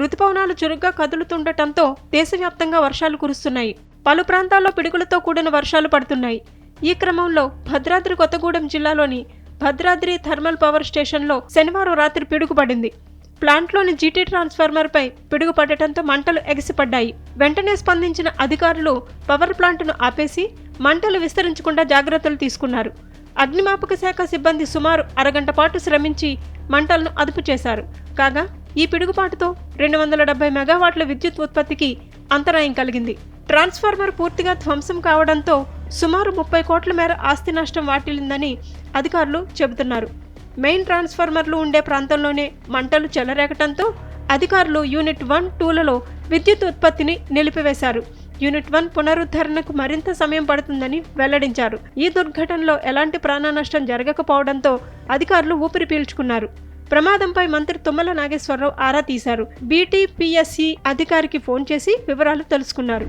రుతుపవనాలు చురుగ్గా కదులుతుండటంతో దేశవ్యాప్తంగా వర్షాలు కురుస్తున్నాయి. పలు ప్రాంతాల్లో పిడుగులతో కూడిన వర్షాలు పడుతున్నాయి. ఈ క్రమంలో భద్రాద్రి కొత్తగూడెం జిల్లాలోని భద్రాద్రి థర్మల్ పవర్ స్టేషన్లో శనివారం రాత్రి పిడుగుపడింది. ప్లాంట్లోని జీటీ ట్రాన్స్ఫార్మర్పై పిడుగు పడటంతో మంటలు ఎగిసిపడ్డాయి. వెంటనే స్పందించిన అధికారులు పవర్ ప్లాంట్ను ఆపేసి మంటలు విస్తరించకుండా జాగ్రత్తలు తీసుకున్నారు. అగ్నిమాపక శాఖ సిబ్బంది సుమారు అరగంట పాటు శ్రమించి మంటలను అదుపు చేశారు కాగా ఈ పిడుగుపాటుతో రెండు వందల డెబ్బై మెగావాట్ల విద్యుత్ ఉత్పత్తికి అంతరాయం కలిగింది. ట్రాన్స్ఫార్మర్ పూర్తిగా ధ్వంసం కావడంతో సుమారు ముప్పై కోట్ల మేర ఆస్తి నష్టం వాటిల్లిందని అధికారులు చెబుతున్నారు. మెయిన్ ట్రాన్స్ఫార్మర్లు ఉండే ప్రాంతంలోనే మంటలు చెలరేగటంతో అధికారులు యూనిట్ వన్ టూలలో విద్యుత్ ఉత్పత్తిని నిలిపివేశారు. యూనిట్ వన్ పునరుద్ధరణకు మరింత సమయం పడుతుందని వెల్లడించారు. ఈ దుర్ఘటనలో ఎలాంటి ప్రాణ నష్టం జరగకపోవడంతో అధికారులు ఊపిరి పీల్చుకున్నారు. ప్రమాదంపై మంత్రి తుమ్మల నాగేశ్వరరావు ఆరా తీశారు. బీటీపీఎస్సీ అధికారికి ఫోన్ చేసి వివరాలు తెలుసుకున్నారు.